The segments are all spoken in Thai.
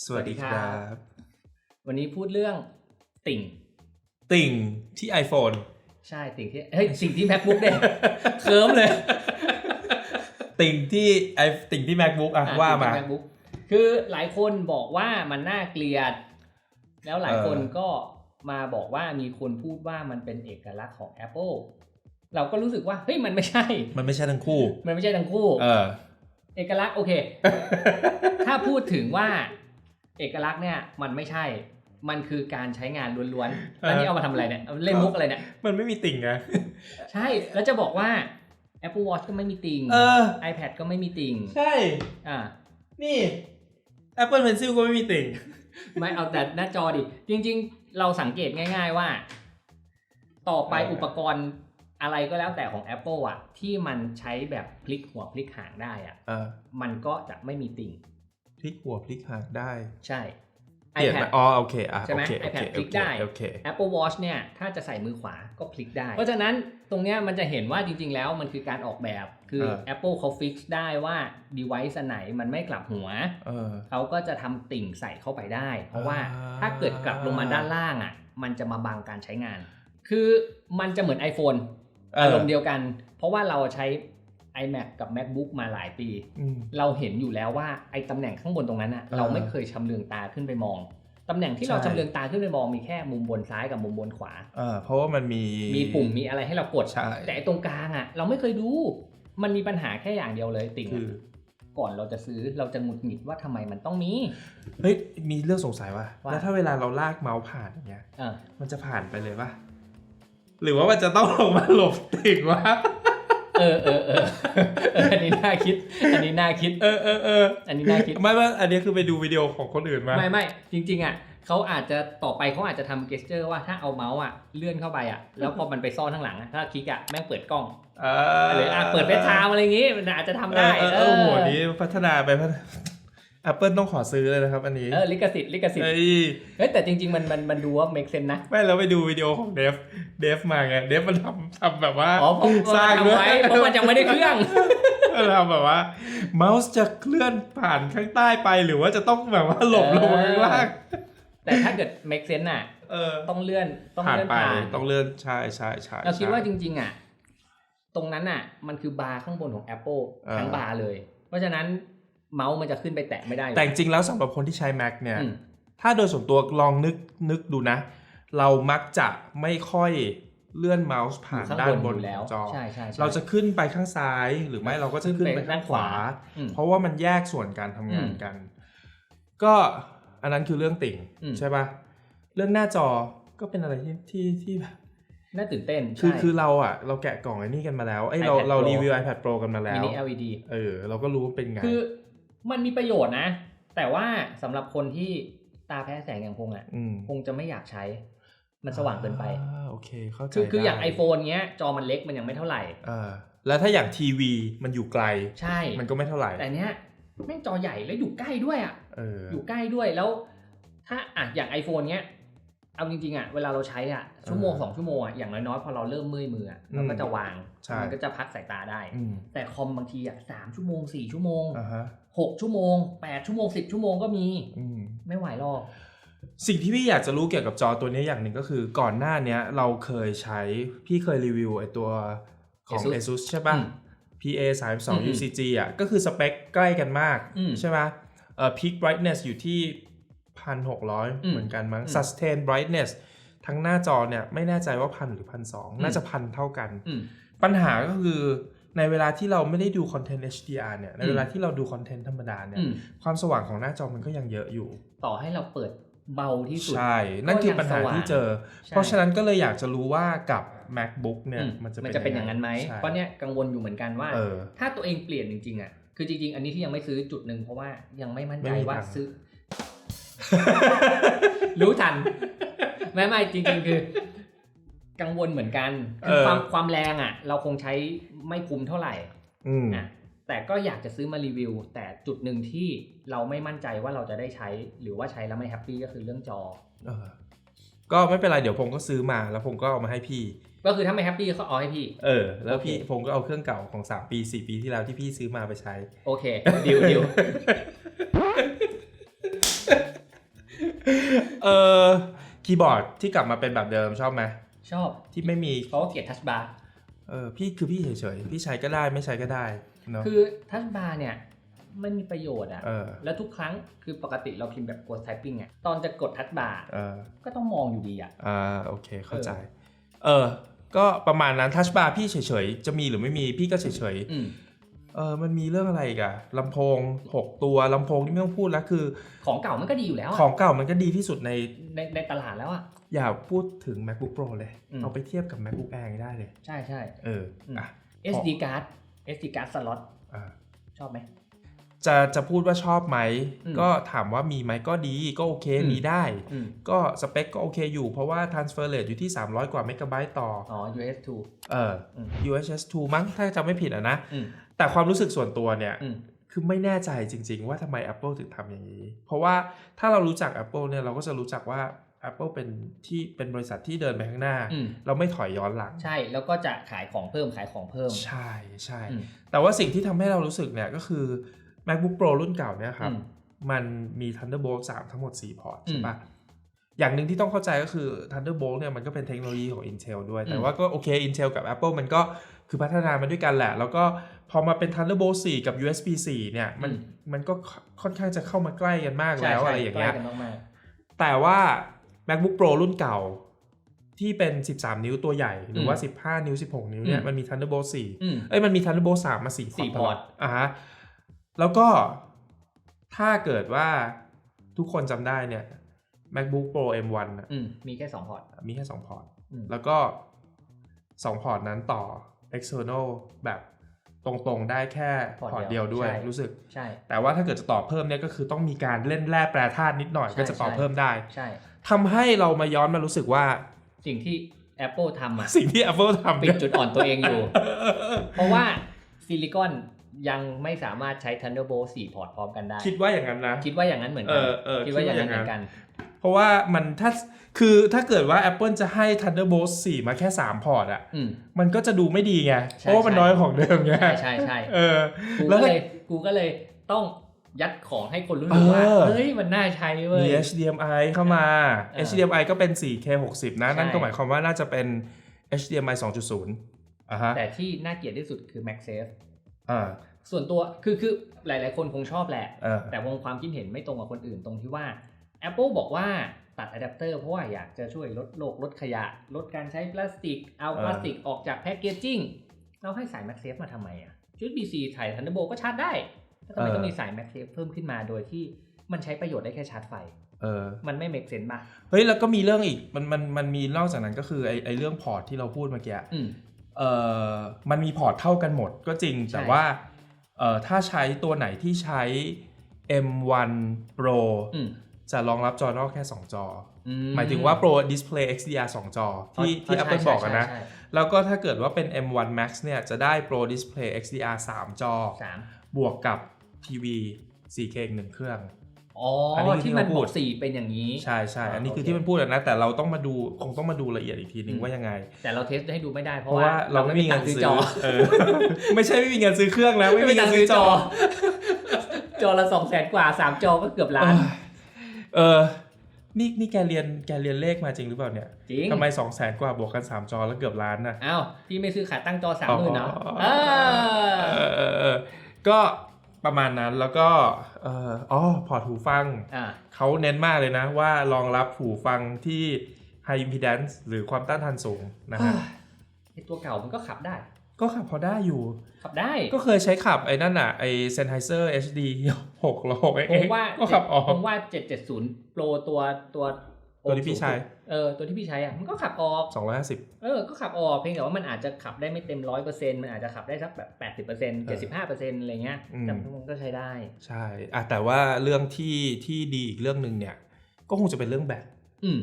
สวัสดีครับ วันนี้พูดเรื่องติ่ง ติ่งที่ iPhone ใช่ติ่งที่เฮ้ยติ่งที่ macbook เนี่ยเคิร์มเลย ติ่งที่ไอติ่งที่ MacBook อะอะว่าติ่งมาที่ macbook คือหลายคนบอกว่ามันน่าเกลียด แล้วหลายคนเออก็มาบอกว่ามีคนพูดว่ามันเป็นเอกลักษณ์ของ Apple เราก็รู้สึกว่าเฮ้ยมันไม่ใช่ มันไม่ใช่ทั้งคู่ มันไม่ใช่ทั้งคู่ เออ เอกลักษณ์โอเค ถ้าพูดถึงว่า เอกลักษณ์เนี่ยมันไม่ใช่ มันคือการใช้งานล้วนๆแล้วนี่เอามาทำอะไรเนี่ยเอาเล่นมุกอะไรเนี่ย มันไม่มีติ่งไงใช่แล้วจะบอกว่า Apple Watch ก็ไม่มีติ่ง เออ iPad ก็ไม่มีติ่ง ใช่ อ่า นี่ Apple Pencil ก็ไม่มีติ่ง ไม่เอาแต่หน้าจอดิ จริง ๆ เราสังเกตง่าย ๆว่า ต่อไปเอออุอุปกรณ์อะไรก็แล้วแต่ของ Apple อะ ที่มันใช้แบบพลิกหัวพลิกหางได้อะเออมันก็จะไม่มีติ่ง พลิกหัวพลิกหางได้ ใช่เปลี่ยน iPad มาอ๋อโอเคอะใช่ไหมโอเคโอเค iPad พลิกโอเคได้โอเค Apple Watch เนี่ยถ้าจะใส่มือขวาก็พลิกได้ เพราะฉะนั้นตรงเนี้ยมันจะเห็นว่าจริง ๆ แล้วมันคือการออกแบบคือเออ Apple เขาฟิกได้ว่า device อันไหนมันไม่กลับหัวเออเขาก็จะทำติ่งใส่เข้าไปได้ เพราะว่าอ่าถ้าเกิดกลับลงมาด้านล่างอะมันจะมาบังการใช้งาน คือมันจะเหมือน iPhone เออาอรมณ์เดียวกัน เพราะว่าเราใช้ iMac กับ MacBook มาหลายปีอืมเราเห็นอยู่แล้วว่าไอ้ตำแหน่งข้างบนตรงนั้นอะเออเราไม่เคยชำเลืองตาขึ้นไปมองตำแหน่งที่เราใช่ชำเลืองตาขึ้นไปมองมีแค่มุมบนซ้ายกับมุมบนขวาเออเพราะว่ามันมีมีปุ่มมีอะไรให้เรากดใช่แต่ไอ้ตรงกลางอะ เราไม่เคยดู มันมีปัญหาแค่อย่างเดียวเลยติ่งคือก่อนเราจะซื้อเราจะหงุดหงิดว่าทำไมมันต้องมี เฮ้ยมีเรื่องสงสัยว่าว่าแล้วถ้าเวลาเราลากเมาส์ผ่านอย่างเงี้ยเออมันจะผ่านไปเลยปะหรือว่ามันจะต้องลงมาหลบติ่งวะเออเออเออเอออันนี้น่าคิด อันนี้น่าคิด เออเออเอออันนี้น่าคิด ไม่ไม่อันนี้คือไปดูวิดีโอของคนอื่นมา ไม่ไม่จริง ๆ อะเขาอาจจะต่อไปเขาอาจจะทำเกสเจอร์ว่าถ้าเอาเมาส์อะเลื่อนเข้าไปอะ แล้วพอมันไปซ่อนข้างหลังอะถ้าคลิกอะแม่งเปิดกล้องเอหรืออะเปิดเฟซไทม์อะไรอย่างงี้ มันอาจจะทำได้ เออเออเออโอ้โหนี้พัฒนาไปพัฒนา Apple ต้องขอซื้อเลยนะครับ อันนี้ เออลิขสิทธิ์ลิขสิทธิ์เฮ้ยเฮ้ยแต่จริง ๆ มันมันมันดูว่า make sense นะ ไม่เราไปดูวิดีโอของเดฟเดฟมาไงเดฟมันทำทำแบบว่าอ๋อเพราะสร้างมันด้วยทำไว้เพราะมันยังไม่ได้เครื่องมันทำแบบว่า เมาส์จะเคลื่อนผ่านข้างใต้ไปหรือว่าจะต้องแบบว่าหลบลงมาข้างล่างแต่ถ้าเกิด make sense อะเออต้องเลื่อนต้องผ่านเลื่อนไปผ่านต้องเลื่อนใช่ใช่ใช่เราคิดใช่ว่าจริง ๆ อะ ตรงนั้นอะ มันคือบาร์ข้างบนของ Apple เออทั้งบาร์เลย เพราะฉะนั้น เมาส์มันจะขึ้นไปแตะไม่ได้เลยแต่จริงๆแล้วสำหรับคนที่ใช้ Mac เนี่ย อืม ถ้าโดยส่วนตัวลองนึกนึกดูนะ เรามักจะไม่ค่อยเลื่อนเมาส์อผ่านยู่ข้างด้าบนนบอนยู่แล้วของจอ ใช่ใช่ใช่ เราจะขึ้นไปข้างซ้ายหรือไม่เราก็จะขึ้นไปข้างขวา อืม เพราะว่ามันแยกส่วนการทำงานอืมกัน ก็อันนั้นคือเรื่องติ่งอืม ใช่ปะเรื่องหน้าจอก็เป็นอะไรที่ที่ที่แบบน่าตื่นเต้นคือใช่คือเราอะเราแกะกล่องไอ้นี่กันมาแล้วไอ้ยเรา iPad เรา Pro รีวิว iPad Pro กันมาแล้มิวนิ LED เออเราก็รู้ว่าเป็นไง คือ มันมีประโยชน์นะ แต่ว่าสำหรับคนที่ตาแพ้แสงอย่างพงอะอืมคงจะไม่อยากใช้ มันสว่างเกินไปอ่าโอเคเข้าใจคือคืออย่างได้ iPhone เงี้ย จอมันเล็กมันยังไม่เท่าไหร่อ่าแล้วถ้าอย่างทีวีมันอยู่ไกล ใช่ มันก็ไม่เท่าไหร่ แต่เนี้ยแม่งจอใหญ่แล้วอยู่ใกล้ด้วยอะเอออยู่ใกล้ด้วยแล้ว ถ้าอะอย่าง iPhone เนี้ย เอาจริงๆอะเวลาเราใช้อะชั่วโมงเออสองชั่วโมงอะอย่างน้อยๆพอเราเริ่มเมื่อยมืออะเราก็อืมจะวางใช่มันก็จะพักสายตาได้อืมแต่คอมบางทีอะสามชั่วโมงสี่ชั่วโมงอ่าฮะหกชั่วโมงแปดชั่วโมงสิบชั่วโมงก็มีอืมไม่ไหวหรอกสิ่งที่พี่อยากจะรู้เกี่ยวกับจอตัวนี้อย่างหนึ่งก็คือก่อนหน้าเนี้ยเราเคยใช้พี่เคยรีวิวไอตัวของ ASUS ASUS ใช่ป่ะอืม PA 3อืม2 UCG อะก็คือสเปคใกล้กันมากอืมใช่ไหมเอ่อ peak brightness อยู่ที่ 1,600อืมเหมือนกันมั้งอืม sustain brightness ทั้งหน้าจอเนี่ยไม่แน่ใจว่าพันหรือพันสองอืมน่าจะพันเท่ากันอืมปัญหาก็คือในเวลาที่เราไม่ได้ดูคอนเทนต์ HDR เนี่ย ในอืมเวลาที่เราดูคอนเทนต์ธรรมดาเนี่ยอืมความสว่างของหน้าจอมันก็ยังเยอะอยู่ ต่อให้เราเปิดเบาที่สุด ใช่ นั่นคือปัญหาที่เจอใช่เพราะฉะนั้นก็เลยอยากจะรู้ว่ากับ MacBook เนี่ยอืมันจะมันจะเป็นอย่างนั้นไหมใช่เพราะเนี้ยกังวลอยู่เหมือนกันว่าเออถ้าตัวเองเปลี่ยนจริงๆอะ คือจริงๆ อันนี้ที่ยังไม่ซื้อจุดหนึ่งเพราะว่ายังไม่มั่นใจไม่มีว่าตังค์ซื้อ รู้ทัน ไม่ไม่จริงๆคือ กังวลเหมือนกันคือความความแรงอะ เราคงใช้ไม่คุ้มเท่าไหร่อืม นะแต่ก็อยากจะซื้อมารีวิว แต่จุดหนึ่งที่เราไม่มั่นใจว่าเราจะได้ใช้ หรือว่าใช้แล้วไม่แฮปปี้ก็คือเรื่องจอ เออก็ไม่เป็นไรเดี๋ยวผมก็ซื้อมาแล้วผมก็เอามาให้พี่ ก็คือถ้าไม่แฮปปี้ก็เอาให้พี่ เออ แล้วพี่โอเค ผมก็เอาเครื่องเก่าของ 3 ปี 4 ปีที่แล้วที่พี่ซื้อมาไปใช้ โอเคดิวดิว เออคีย์บอร์ดที่กลับมาเป็นแบบเดิมชอบไหมชอบที่ไม่มีเพราะว่าเกลียดทัชบาร์เออพี่คือพี่เฉยๆพี่ใช้ก็ได้ไม่ใช้ก็ได้เนาะคือทัชบาร์เนี่ยไม่มีประโยชน์อะเออแล้วทุกครั้งคือปกติเราพิมพ์แบบกด typing อะตอนจะกดทัชบาร์เออก็ต้องมองอยู่ดีอะอ่าโอเคเข้าใจ เออ ก็ประมาณนั้นทัชบาร์พี่เฉยๆ จะมีหรือไม่มีพี่ก็เฉยอืมๆ เออมันมีเรื่องอะไรอีกอะลำโพง 6 ตัวลำโพงนี่ไม่ต้องพูดแล้วคือ ของเก่ามันก็ดีอยู่แล้วอะของเก่ามันก็ดีที่สุดใน ในในตลาดแล้วอะอย่าพูดถึง MacBook Pro เลย อืม เอาไปเทียบกับ MacBook Air ได้เลย ใช่ใช่ เอออะ SD card SD card slot อ่าชอบไหม จะจะพูดว่าชอบไหม อืมก็ถามว่ามีไหมก็ดีก็โอเคอืม มีได้ อืมก็สเปคก็โอเคอยู่ เพราะว่า transfer rate อยู่ที่ 300 กว่าเมกะไบต์ต่อ อ๋อ US เออ อืม UHS 2 มั้งถ้าจำไม่ผิดอะนะ อืม แต่ความรู้สึกส่วนตัวเนี่ยอืมคือไม่แน่ใจจริง ๆ ว่าทำไม Apple ถึงทำอย่างนี้ เพราะว่าถ้าเรารู้จัก Apple เนี่ยเราก็จะรู้จักว่า Apple เป็นที่เป็นบริษัทที่เดินไปข้างหน้าอืมเราไม่ถอยย้อนหลัง ใช่ แล้วก็จะขายของเพิ่มขายของเพิ่ม ใช่ใช่อืมแต่ว่าสิ่งที่ทำให้เรารู้สึกเนี่ยก็คือ MacBook Pro รุ่นเก่าเนี่ยครับอืมมันมี Thunderbolt 3 ทั้งหมด 4 พอร์ตอืใช่มปะอย่างหนึ่งที่ต้องเข้าใจก็คือ Thunderbolt เนี่ยมันก็เป็นเทคโนโลยีของ Intel ด้วย แต่อืมว่าก็โอเค Intel กับ Apple มันก็คือพัฒนามาด้วยกันแหละ แล้วก็ พอมาเป็น Thunderbolt 4 กับ USB 4 เนี่ย มันมันก็ค่อนข้างจะเข้ามาใกล้กันมากใช่แล้วใช่อะไรอย่างเงี้ยใกล้กันมากแต่ว่า MacBook Pro รุ่นเก่าที่เป็น 13 นิ้วตัวใหญ่ หรือว่า 15 นิ้ว 16 นิ้วเนี่ยอืมมันมี Thunderbolt 4ๆอืมเอ้ย มันมี Thunderbolt 3 มาสี่สี่พอร์ตพอร์ตอะฮะ แล้วก็ถ้าเกิดว่าทุกคนจำได้เนี่ย MacBook Pro M1 น่ะอืมมีแค่สองพอร์ต มีแค่ 2 พอร์ตอืมแล้วก็ 2 พอร์ตนั้นต่อ external แบบ ตรงๆได้แค่พอร์ตเดียวด้วยใช่รู้สึกใช่แต่ว่าถ้าเกิดจะต่อเพิ่มเนี่ยก็คือต้องมีการเล่นแร่แปรธาตุนิดหน่อยใช่ก็จะต่อใช่เพิ่มได้ใช่ทำให้เรามาย้อนมารู้สึกว่า สิ่งที่ Apple ทำอะสิ่งที่ Apple ทำปิเนี่ดยจุดอ่อนตัวเองอยู่ เพราะว่าซิลิคอนยังไม่สามารถใช้ Thunderbolt 4 พอร์ตพร้อมกันได้ คิดว่าอย่างนั้นนะ คิดว่าอย่างนั้นเหมือนกัเออเออคิดว่าอย่างนั้นคิดว่าอย่างนั้นเหมือนกัน เพราะว่ามันถ้าคือถ้าเกิดว่า Apple จะให้ Thunderbolt 4 มาแค่ 3 พอร์ตอะอืม มันก็จะดูไม่ดีไงใช่เพราะว่ามันใช่น้อยของเดิมไงใช่ใช่ใช่เออ กูแล้วก็ถ้าเลยกูก็เลยต้องยัดของให้คนรู้สึกว่า เออ เฮ้ย มันน่าใช้เว้ย มี HDMI เข้ามา เออ HDMI ก็เป็น 4K 60 นะ นั่นใช่ก็หมายความว่าน่าจะเป็น HDMI 2.0อะฮะแต่ที่น่าเกลียดที่สุดคือ MagSafe อ่าส่วนตัวคือคือหลาย ๆ คนคงชอบแหละ เออแต่วงความคิดเห็นไม่ตรงกับคนอื่นตรงที่ว่า Apple บอกว่าตัดอะแดปเตอร์เพราะว่าอยากจะช่วยลดโลกลดขยะ ลดการใช้พลาสติก เอาเออพลาสติกออกจากแพคเกจจิ้งเราให้สาย MagSafe มาทำไมอะชุด BC ถ่าย Thunderbolt ก็ชาร์จได้แล้วทำไมต้องมีสาย MagSafe เพิ่มขึ้นมาโดยที่มันใช้ประโยชน์ได้แค่ชาร์จไฟเออมันไม่ make sense ป่ะเฮ้ยแล้วก็มีเรื่องอีกมันมันมันมีนอกจากนั้นก็คือไอไอเรื่องพอร์ตที่เราพูดเมื่อกี้อืมเอ่อมันมีพอร์ตเท่ากันหมดก็จริงใช่แต่ว่าเอ่อถ้าใช้ตัวไหนที่ใช้ M1 Pro อืม จะรองรับจอนอกแค่ 2 จออืหมายถึงว่า Pro Display XDR 2 จอ ที่ที่ใช่ Apple ใช่บอกอะนะใช่ใช่แล้วก็ถ้าเกิดว่าเป็น M1 Max เนี่ย จะได้ Pro Display XDR 3 จอสามบวกกับทีวี 4K อีกหนึ่งเครื่องอ๋ออนนี้คือที่ที่มันเขาพูบดอกสี่เป็นอย่างนี้ ใช่ใช่อ่าอันนี้คือโอเคที่มันพูดอะนะ แต่เราต้องมาดูคงต้องมาดูละเอียดอีกทีนึงอืมว่ายังไง แต่เราเทสให้ดูไม่ได้เพเพราะราะว่าว่าเราไม่มีเงินตัค์ซื้อจอเออไม่ใช่ไม่มีเงินซื้อเครื่องแล้วไม่มีเงินซื้อจอ จอละสองแสนกว่าสามจอก็เกือบล้าน เออนี่นี่แกเรียนแกเรียนเลขมาจริงหรือเปล่าเนี่ยจริงทำไมสองแสนกว่าบวกกันสามจอแล้วเกือบล้านน่ะอ้าวพี่ไม่ซื้อขาตั้งจอสามหมื่นเนาะอ๋อเออเออเออก็ประมาณนั้นแล้วก็เอ่ออ๋อพอร์ตหูฟังอ่าเขาเน้นมากเลยนะว่ารองรับหูฟังที่ high impedance หรือความต้านทานสูงนะฮะไอตัวเก่ามันก็ขับได้ ก็ขับพอได้อยู่ ขับได้ ก็เคยใช้ขับไอ้นั่นอะไอ้ Sennheiser HD 6 6 x ผมว่าก็ขับออกผมว่าเจ็ดเจ็ดศูนย์โปรตัวตัวตัวที่พี่ใช้ เออ ตัวที่พี่ใช้อะ มันก็ขับออก250เออ ก็ขับออก เพียงแต่ว่ามันอาจจะขับได้ไม่เต็มร้อยเปอร์เซ็นต์มันอาจจะขับได้สักแบบแปดสิบเปอร์เซ็นต์เจ็ดสิบห้าเปอร์เซ็นต์อะไรเงี้ยอืมแต่มันก็ใช้ได้ ใช่อะแต่ว่าเรื่องที่ที่ดีอีกเรื่องหนึ่งเนี่ย ก็คงจะเป็นเรื่องแบตอืม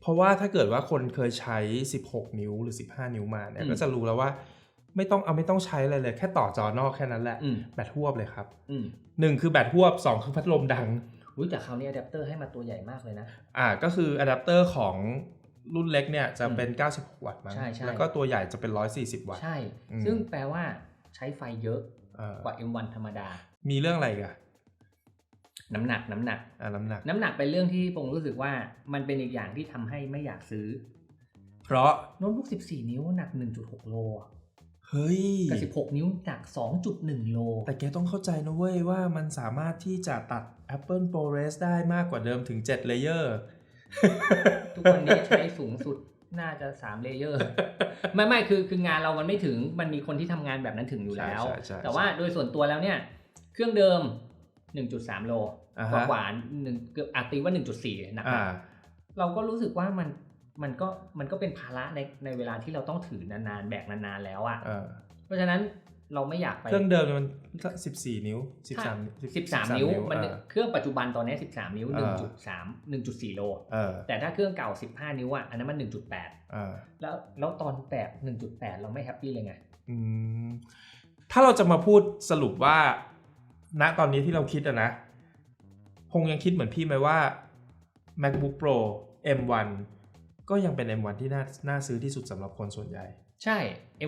เพราะว่าถ้าเกิดว่าคนเคยใช้16นิ้วหรือ15นิ้วมาเนี่ยอืมก็จะรู้แล้วว่า ไม่ต้องเอาไม่ต้องใช้อะไรเลย แค่ต่อจอนอกแค่นั้นแหละ อืม แบตหวบเลยครับอืมหนึ่งคือแบตหวบสองคือพัดลมดัง อุ้ยแต่คราวนี้อะแดปเตอร์ให้มาตัวใหญ่มากเลยนะ อ่าก็คืออะแดปเตอร์ของรุ่นเล็กเนี่ยจะเป็น 96 วัตต์มั้งใช่ใช่ แล้วก็ตัวใหญ่จะเป็น 140 วัตต์ ใช่ อืม ซึ่งแปลว่าใช้ไฟเยอะเออกว่า M1 ธรรมดา มีเรื่องอะไรอีกันน้ำหนักน้ำหนัก อ่าน้ำหนัก น้ำหนักเป็นเรื่องที่ผมรู้สึกว่ามันเป็นอีกอย่างที่ทำให้ไม่อยากซื้อเพราะโน้ตบุ๊ก14 นิ้วหนัก 1.6 โลอะ เฮ้ยกับ 16 นิ้วหนัก 2.1 โล แต่แกต้องเข้าใจนะเว้ยว่ามันสามารถที่จะตัด Apple ProRes ได้มากกว่าเดิมถึง 7 เลเยอร์ ทุกวันนี้ใช้สูงสุดน่าจะ3เลเยอร์ ไม่ไม่คือคืองานเรามันไม่ถึงมันมีคนที่ทำงานแบบนั้นถึงอยู่แล้วใช่ใช่ใช่แต่ว่าโดยส่วนตัวแล้วเนี่ย เครื่องเดิม 1.3 โลอ่ากว่าฮะกว่าหนึ่งเกือบอาตีว่า 1.4หนักอ่าเราก็รู้สึกว่ามัน มันก็มันก็เป็นภาระในในเวลาที่เราต้องถือนานๆแบกนานๆแล้วอะเออเพราะฉะนั้นเราไม่อยากไปเครื่องเดิมมันสิบสี่นิ้วสิบสาม13นิ้วมันเออเครื่องปัจจุบันตอนนี้13นิ้วเออ1.3 1.4โลเออแต่ถ้าเครื่องเก่า15นิ้วอะอันนั้นมัน1.8เออแล้วแล้วตอนแบก1.8เราไม่แฮปปี้เลยไงอืมถ้าเราจะมาพูดสรุปว่า ณตอนนี้ที่เราคิดอะนะคงยังคิดเหมือนพี่ไหมว่า MacBook Pro M1 ก็ยังเป็น M1 ที่น่าน่าซื้อที่สุดสำหรับคนส่วนใหญ่ ใช่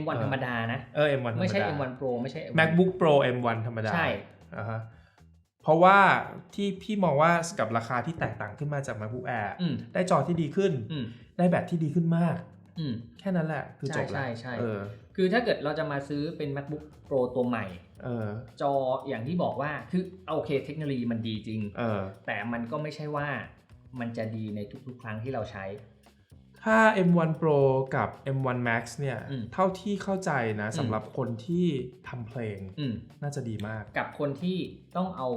M1 เออธรรมดานะเออ M1 ธรรมดาไม่ใช่ M1 Pro ไม่ใช่ M1 MacBook Pro M1 ธรรมดาใช่อ่าฮะเพราะว่าที่พี่มองว่ากับราคาที่แตกต่างขึ้นมาจาก MacBook Air อืมได้จอที่ดีขึ้นอืมได้แบตที่ดีขึ้นมากอืมแค่นั้นแหละ คือจบใช่แล้วใช่เออคือถ้าเกิดเราจะมาซื้อเป็น MacBook Pro ตัวใหม่เออจออย่างที่บอกว่าคือโอเคเทคโนโลยีมันดีจริงเออแต่มันก็ไม่ใช่ว่ามันจะดีในทุกๆ ครั้งที่เราใช้ ถ้า M1 Pro กับ M1 Max เนี่ย อืมเท่าที่เข้าใจนะสำหรับคนที่ทำเพลงอืม น่าจะดีมาก กับคนที่ต้องเอา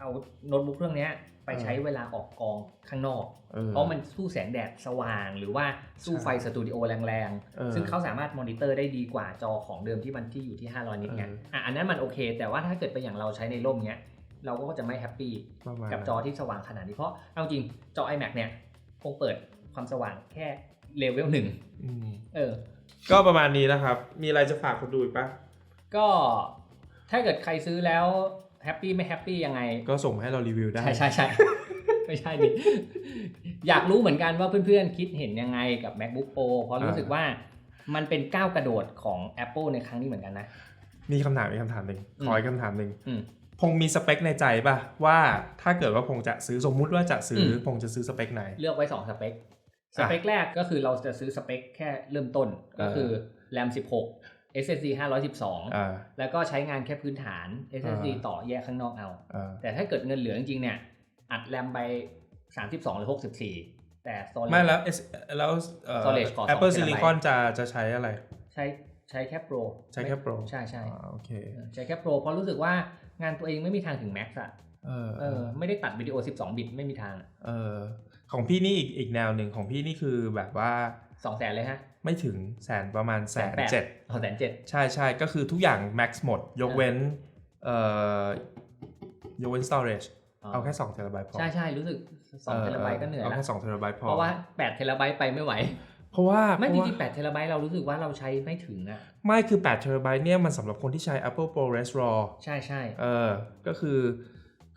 เอาโน้ตบุ๊กเครื่องเนี้ยไปเออใช้เวลาออกกองข้างนอก เออ เพราะมันสู้แสงแดดสว่าง หรือว่าสู้ใช่ไฟสตูดิโอแรงเออๆ ซึ่งเขาสามารถมอนิเตอร์ได้ดีกว่าจอของเดิมที่มันที่อยู่ที่ 500 นิตไงเอออ่ อะอันนั้นมันโอเค แต่ว่าถ้าเกิดเป็นอย่างเราใช้ในร่มเนี้ย เราก็จะไม่แฮปปี้ประมาณกับจอที่สว่างขนาดนี้เพราะเอาจริงจอ iMac เนี่ยคงเปิด ความสว่างแค่เลเวลหนึ่งอืมเออ ก็ประมาณนี้นะครับ มีอะไรจะฝากคนดูอีกปะก็ถ้าเกิดใครซื้อแล้วแฮปปี้ไม่แฮปปี้ยังไง ก็ส่งมาให้เรารีวิวได้ ใช่ใช่ใช่ไม่ใช่ดิอยากรู้เหมือนกันว่าเพื่อนๆคิดเห็นยังไงกับ MacBook Pro เพราะรู้สึกว่ามันเป็นก้าวกระโดดของ Apple ในครั้งนี้เหมือนกันนะ มีคำถามมีกคำถามหนึ่งอืมขออีกคำถามหนึ่งอืมพงมีสเปคในใจป่ะ ว่าถ้าเกิดว่าพงจะซื้อสมมุติว่าจะซื้ออมพงจะซื้อสเปคไหน เลือกไว้ 2 สเปค สเปคแรกก็คือเราจะซื้อสเปคแค่เริ่มต้นก็คือ RAM 16 SSD 512อ่าแล้วก็ใช้งานแค่พื้นฐาน SSD อ่าต่อแยกข้างนอกเอาอ่าแต่ถ้าเกิดเงินเหลือจริงๆเนี่ย อัดแรมไป 32 หรือ 64 แต่ storage ไม่แล้ว S แล้วเอ่อ Storage ขอ Apple 2 Silicon จะจะใช้อะไร ใช้ใช้แค่ Pro ใช้แค่ Pro ใช่ใช่อ่าโอเคใช้แค่ Pro เพราะรู้สึกว่างานตัวเองไม่มีทางถึง Max อะเออเออไม่ได้ตัดวิดีโอ 12 บิตไม่มีทาง เออ ของพี่นี่อีกอีกแนวหนึ่งของพี่นี่คือแบบว่า2แสนเลยฮะ ไม่ถึงแสนประมาณแสนแปดเจ็ดสองแสนเจ็ดใช่ใช่ก็คือทุกอย่าง max หมด ยกเว้นเอ่อยกเว้น storage เอาแค่2เทราไบต์พอ ใช่ใช่รู้สึก2เทราไบต์ก็เหนื่อยเอาแล้วแค่2เทราไบต์พอ เพราะว่า8เทราไบต์ไปไม่ไหว เพราะว่าไม่เพจราะว่าริงๆ8เทราไบต์เรารู้สึกว่าเราใช้ไม่ถึงอะไม่คือ8เทราไบต์เนี่ยมันสำหรับคนที่ใช้ Apple ProRes RAW ใช่ใช่เออก็คือ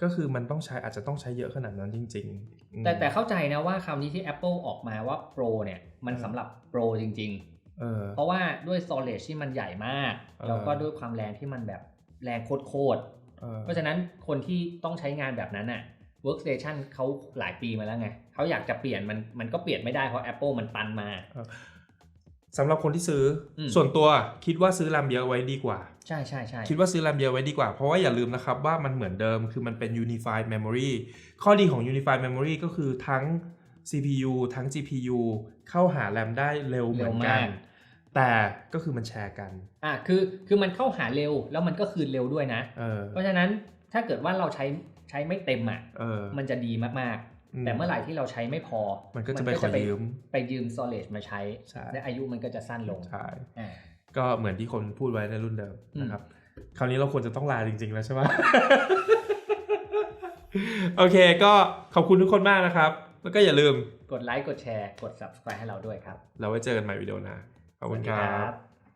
ก็คือมันต้องใช้อาจจะต้องใช้เยอะขนาดนั้นจริงๆอืม แต่แต่เข้าใจนะว่าคำนี้ที่ Apple ออกมาว่า Pro เนี่ยมันเออสำหรับ Pro จริงเออๆเพราะว่าด้วย storage ที่มันใหญ่มากเออแล้วก็ด้วยความแรงที่มันแบบแรงโคตรเออๆเพราะฉะนั้นคนที่ต้องใช้งานแบบนั้นอะ workstation เขาหลายปีมาแล้วไงเขาอยากจะเปลี่ยนมันมันก็เปลี่ยนไม่ได้เพราะ Apple มันตันมาสำหรับคนที่ซื้ออมส่วนตัวคิดว่าซื้อแรมเยอะไว้ดีกว่า ใช่ใช่ใช่คิดว่าซื้อแรมเยอะไว้ดีกว่า เพราะว่าอย่าลืมนะครับว่ามันเหมือนเดิมคือมันเป็น unified memory ข้อดีของ unified memory ก็คือทั้ง CPU ทั้ง GPU เข้าหาแรมได้เร็วเหมือนกัน แต่ก็คือมันแชร์กันอะคือคือมันเข้าหาเร็วแล้วมันก็คืนเร็วด้วยนะเออเพราะฉะนั้นถ้าเกิดว่าเราใช้ใช้ไม่เต็มอะเออมันจะดีมากๆ แต่เมื่อไหร่ที่เราใช้ไม่พอ มันก็จะไปขอยืม ไปยืม storage มาใช้ใช่และอายุมันก็จะสั้นลงใช่อ่า ก็เหมือนที่คนพูดไว้ในรุ่นเดิมอืมนะครับ คราวนี้เราควรจะต้องลาจริง ๆ แล้วใช่ไหมโอเค ก็ขอบคุณทุกคนมากนะครับ แล้วก็อย่าลืมกดไลค์กดแชร์กด subscribe ให้เราด้วยครับ เราไว้เจอกันใหม่วิดีโอหน้าขอบคุณสวัสคดีรับ